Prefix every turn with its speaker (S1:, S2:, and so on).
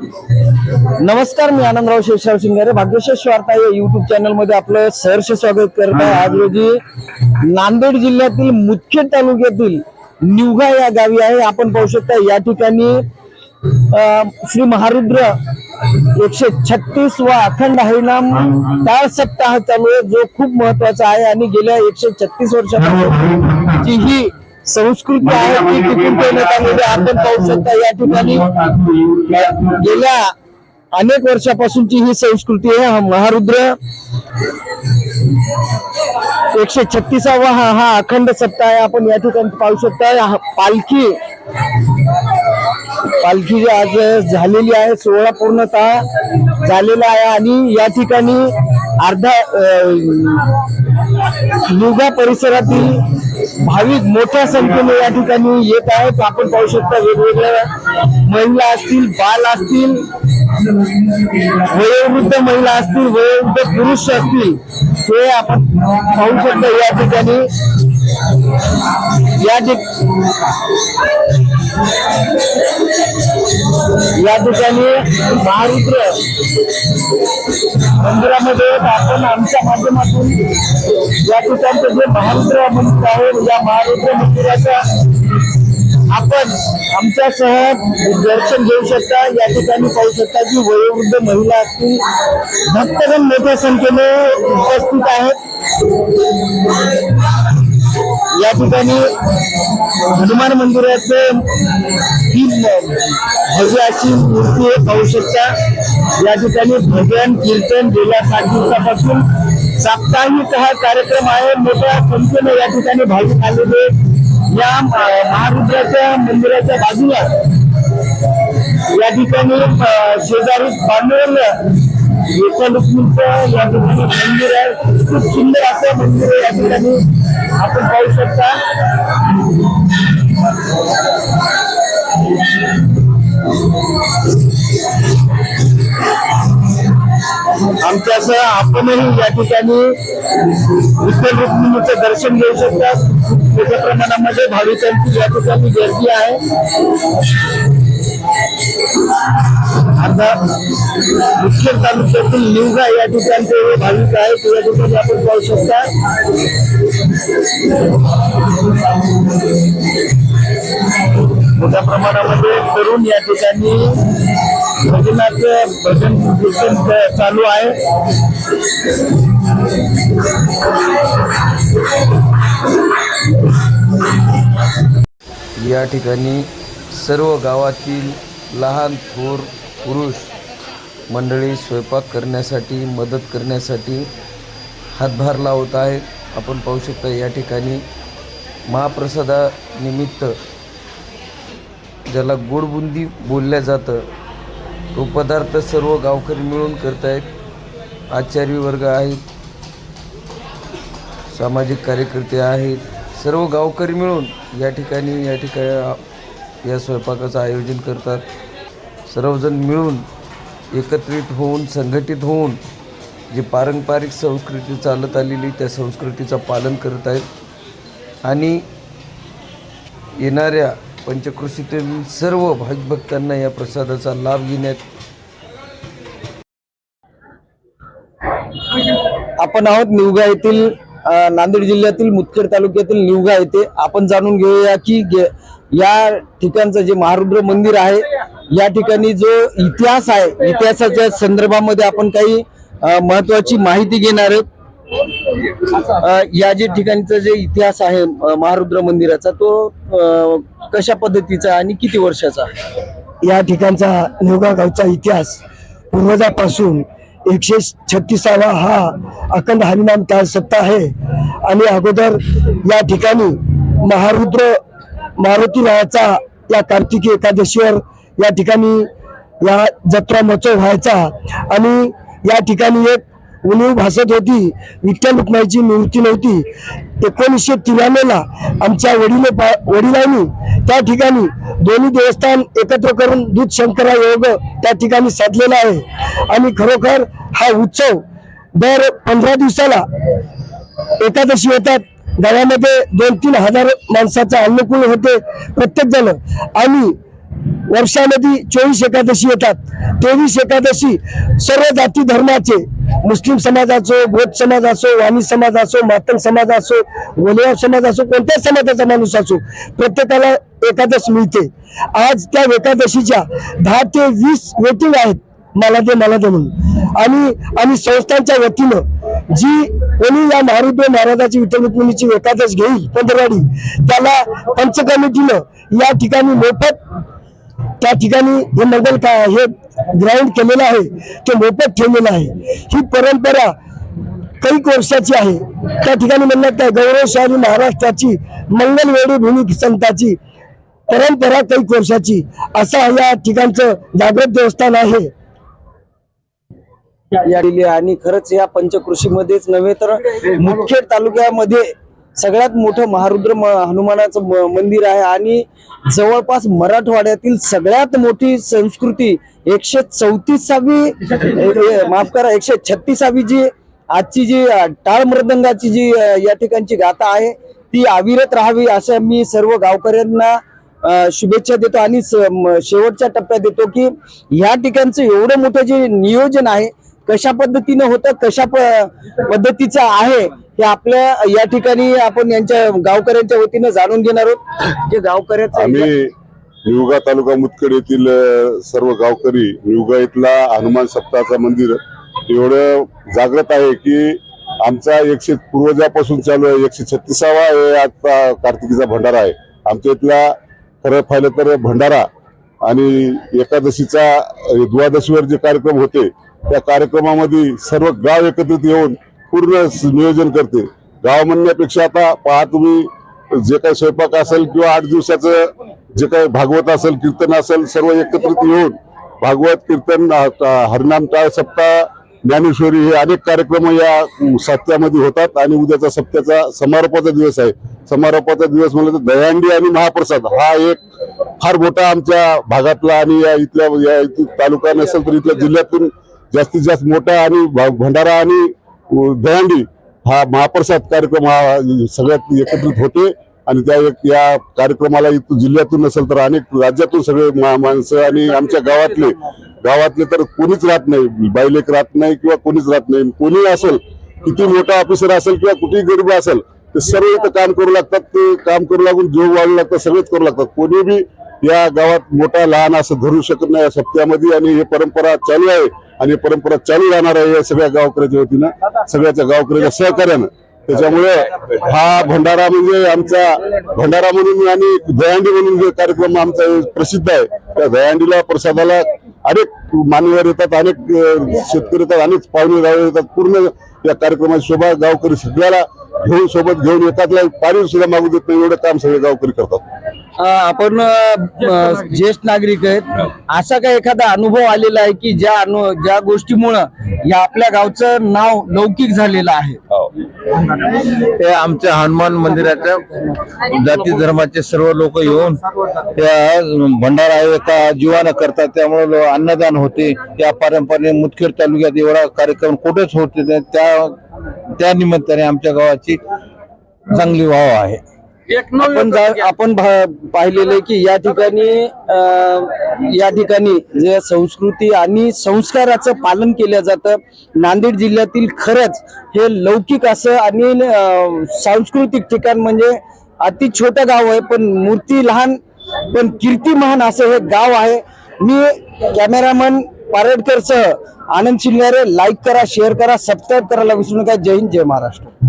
S1: नमस्कार मी आनंदराव शेषराव शिंगारे. भाग्यशेष वार्ता या युट्यूब चॅनलमध्ये आपलं सहर्ष स्वागत करत आहे. आज रोजी नांदेड जिल्ह्यातील मुदखेड तालुक्यातील निवगा या गावी आहे. आपण पाहू शकता या ठिकाणी श्री महारुद्र एकशे छत्तीस वा अखंड हरिनाम काळ सप्ताह चालू आहे जो खूप महत्त्वाचा आहे. आणि गेल्या एकशे छत्तीस वर्षापासून ही संस्कृती आहे ती टिकून ठेवण्यात आलेली. आपण पाहू शकता या ठिकाणी. गेल्या अनेक वर्षापासूनची ही संस्कृती आहे हा महारुद्र. एकशे छत्तीसावा हा हा अखंड सप्ताह आहे आपण या ठिकाणी पाहू शकता. पालखी. पालखी जी आज झालेली आहे सोहळा पूर्णतः झालेला आहे आणि या ठिकाणी अर्धा लुगा परिसरातील भाविक मोठ्या संख्येने या ठिकाणी येत आहेत. आपण पाहू शकता वेगवेगळ्या महिला असतील बाल असतील वयोवृद्ध महिला असतील वयोवृद्ध पुरुष असतील हे आपण पाहू शकता या ठिकाणी. या ठिक या ठिकाणी महारुद्र मंदिरामध्ये आपण आमच्या माध्यमातून या ठिकाणचं जे महारुद्र मंदिर आहे या महारुद्र मंदिराचा आपण आमच्या सह दर्शन घेऊ शकता. या ठिकाणी पाहू शकता की वयोवृद्ध महिला असतील भक्तगण मोठ्या संख्येने उपस्थित आहेत. या ठिकाणी हनुमान मंदिराचे भव्य अशी मूर्ती आहे पाहू शकता. या ठिकाणी भजन कीर्तन गेल्या सात दिवसापासून साप्ताहिक हा कार्यक्रम आहे. मोठ्या संख्येने या ठिकाणी भाविक आलेले या महारुद्राच्या मंदिराच्या बाजूला या ठिकाणी शेजारी बांधलेलं विठ्ठल या ठिकाणी मंदिर आहे. खूप सुंदर असं मंदिर आहे या ठिकाणी. आपण पाहू शकता. आमच्यासह आपणही या ठिकाणी विठ्ठल रुक्मिणीचं दर्शन घेऊ शकता मोठ्या प्रमाणामध्ये भाविकांची या ठिकाणी गर्दी आहे. आता मुख्य तालुक्यातील निवगा या ठिकाणचे हे भाविक आहेत. या ठिकाणी आपण पाहू शकता. मोठ्या प्रमाणामध्ये तरुण या ठिकाणी भजनाचं भजन कीर्तन चालू आहे.
S2: या ठिकाणी सर्व गावातील लहान थोर पुरुष मंडळी स्वयंपाक करण्यासाठी मदत करण्यासाठी हातभार लावत आहेत. आपण पाहू शकता या ठिकाणी महाप्रसादानिमित्त ज्याला गोडबुंदी बोलल्या जातं तो पदार्थ सर्व गावकरी मिळून करत आहेत आचार्य वर्ग आहेत सामाजिक कार्यकर्ते आहेत सर्व गावकरी मिळून या ठिकाणी या ठिकाणी या स्वयंपाकाचं आयोजन करतात. सर्वजण मिळून एकत्रित होऊन संघटित होऊन जी पारंपरिक संस्कृती चालत आलेली त्या संस्कृतीचं पालन करत आहेत आणि येणाऱ्या पंचकृषीतील सर्व भाजभक्तांना या प्रसादाचा लाभ घेण्यात
S1: आपण आहोत निवगा येथील नांदेड जिल्ह्यातील मुदखेड तालुक्यातील निवगा येथे. आपण जाणून घेऊया की या ठिकाणचं जे महारुद्र मंदिर आहे या ठिकाणी जो इतिहास आहे इतिहासाच्या संदर्भामध्ये आपण काही महत्वाची माहिती घेणार आहोत. या जे ठिकाणचा जे इतिहास आहे महारुद्र मंदिराचा तो कशा पद्धतीचा आणि किती वर्षाचा?
S3: या ठिकाणचा नेवगा गावचा इतिहास पूर्वजापासून एकशे छत्तीसावा हा अखंड हरिनाम काळ सत्ता आहे. आणि अगोदर या ठिकाणी महारुद्र मारुती नावाचा या कार्तिकी एकादशीवर या ठिकाणी या जत्रा महोत्सव व्हायचा. आणि या ठिकाणी एक उणीव भासत होती. विठ्ठल रुक्माईची मूर्ती नव्हती. एकोणीसशे त्र्याण्णवला आमच्या वडील वडिलांनी त्या ठिकाणी दोन्ही देवस्थान एकत्र करून दूध शंकरा योग त्या ठिकाणी साधलेला आहे. आणि खरोखर हा उत्सव दर पंधरा दिवसाला एकादशी येतात. गावामध्ये दोन तीन हजार माणसाचा अन्नकूल होते प्रत्येक जण आणि वर्षामध्ये चोवीस एकादशी येतात. तेवीस एकादशी सर्व जाती धर्माचे मुस्लिम समाज असो बौद्ध समाज असो वाणी समाज असो मातंग समाज असो गोलेवार समाज असो कोणत्याच समाजाचा माणूस असो प्रत्येकाला एकादश मिळते. आज त्या एकादशीच्या दहा ते वीस वेटिंग आहेत मला दे मला दे म्हणून. आणि आणि संस्थांच्या वतीनं जी कोणी या महारुद्र महाराजाची विठ्ठल रुक्मिणीची एकादश घेईल पंधरवाडी त्याला पंच कमिटीनं या ठिकाणी मोफत त्या ठिकाणी हे मंगल का हे ग्राउंड केलेलं आहे ते मोफत ठेवलेलं आहे. ही परंपरा कैक वर्षाची आहे. त्या ठिकाणी म्हणण्यात काय गौरवशाली महाराष्ट्राची मंगलवेडी भूमी संताची परंपरा कैक वर्षाची. असा या ठिकाणचं जागृत देवस्थान आहे.
S1: आणि खरंच या पंचकृषीमध्येच नव्हे तर मुखेड तालुक्यामध्ये सगळ्यात मोठं महारुद्र म- हनुमानाचं म- मंदिर आहे आणि जवळपास मराठवाड्यातील सगळ्यात मोठी संस्कृती एकशे चौतीसावी माफ करा एकशे छत्तीसावी जी आजची जी टाळ मृदंगाची जी या ठिकाणची गाथा आहे ती अविरत राहावी असं मी सर्व गावकऱ्यांना शुभेच्छा देतो आणि स- म- शेवटच्या टप्प्यात देतो की ह्या ठिकाणचं एवढं मोठं जे नियोजन आहे कशा पद्धतीनं होतं कशा प- पद्धतीचं आहे हे आपल्या या ठिकाणी आपण यांच्या गावकऱ्यांच्या वतीनं जाणून घेणार आहोत. जे गावकऱ्याचं
S4: आम्ही निवगा तालुका मुतखेड येथील सर्व गावकरी निवगा इथला हनुमान सप्ताहाचं मंदिर एवढं जागृत आहे की आमचा एकशे पूर्वजापासून चालू आहे एकशे छत्तीसावा हे आता कार्तिकीचा भंडारा आहे. आमच्या इथला खरं पाहिलं तर भंडारा आणि एकादशीचा द्वादशीवर जे कार्यक्रम होते त्या कार्यक्रमामध्ये सर्व गाव एकत्रित येऊन पूर्ण नियोजन करते. गाव म्हणण्यापेक्षा आता पहा तुम्ही जे काही स्वयंपाक असेल किंवा आठ दिवसाचं जे काही भागवत असेल कीर्तन असेल सर्व एकत्रित येऊन भागवत कीर्तन हरिनाम टाळ सप्ताह ज्ञानेश्वरी हे अनेक कार्यक्रम या सप्त्यामध्ये होतात आणि उद्याचा सप्त्याचा समारोपाचा दिवस आहे. समारोपाचा दिवस म्हणलं तर दह्यांडी आणि महाप्रसाद हा एक फार मोठा आमच्या भागातला आणि या इथल्या या इथं तालुका नसेल तर इथल्या जिल्ह्यातून जास्तीत जास्त मोठा आणि भा- भंडारा आणि दहंडी हा महाप्रसाद कार्यक्रम हा सगळ्यात एकत्रित होते आणि त्या एक या कार्यक्रमाला जिल्ह्यातून नसेल तर अनेक राज्यातून सगळे मा- माणसं आणि आमच्या गावातले. गावातले तर कोणीच राहत नाही. बायलेक राहत नाही किंवा कोणीच राहत नाही. कोणी असेल किती मोठा ऑफिसर असेल किंवा कुठेही गरीब असेल ते सर्व इथं काम करू लागतात. ते काम करू लागून जोग वाढू लागतात सगळेच करू लागतात. कोणी बी या गावात मोठा लहान असं धरू शकत नाही या सप्त्यामध्ये आणि ही परंपरा चालू आहे. आणि परंपरा चालू राहणार आहे या सगळ्या गावकऱ्याच्या वतीनं सगळ्याच्या गावकऱ्याच्या सहकार्यानं. त्याच्यामुळे हा भंडारा म्हणजे आमचा भंडारा म्हणून आणि दयांडी म्हणून जो कार्यक्रम आमचा प्रसिद्ध आहे त्या दयांडीला प्रसादाला अनेक मान्यवर येतात अनेक शेतकरी येतात अनेक पाहुणे रावळे येतात. पूर्ण या कार्यक्रमाची शोभा गावकरी सगळ्याला घेऊन सोबत घेऊन एकातला पाणी सुद्धा मागू देत नाही एवढं काम सगळे गावकरी करतात.
S1: आपण ज्येष्ठ नागरिक आहेत. असा काही एखादा अनुभव आलेला आहे की ज्या अनु ज्या गोष्टीमुळं या आपल्या गावचं नाव लौकिक झालेलं आहे? हो.
S5: ते आमच्या हनुमान मंदिराच्या जाती धर्माचे सर्व लोक येऊन त्या भंडारा एका जीवानं करतात. त्यामुळे अन्नदान होते. या पारंपरिक मुदखेड तालुक्यात एवढा कार्यक्रम कुठेच होते त्या त्या निमित्ताने आमच्या गावाची चांगली वाव आहे.
S1: आपण आपण पाहिलेलं आहे की या ठिकाणी या ठिकाणी जे संस्कृती आणि संस्काराचं पालन केलं जातं नांदेड जिल्ह्यातील खरंच हे लौकिक असं आणि सांस्कृतिक ठिकाण म्हणजे अति छोटं गाव आहे पण मूर्ती लहान पण कीर्ती महान असं हे गाव आहे. मी कॅमेरामन पारेडकर सह आनंद शिंगारे लाईक करा शेअर करा सबस्क्राईब करायला विसरू नका. जय हिंद जय महाराष्ट्र.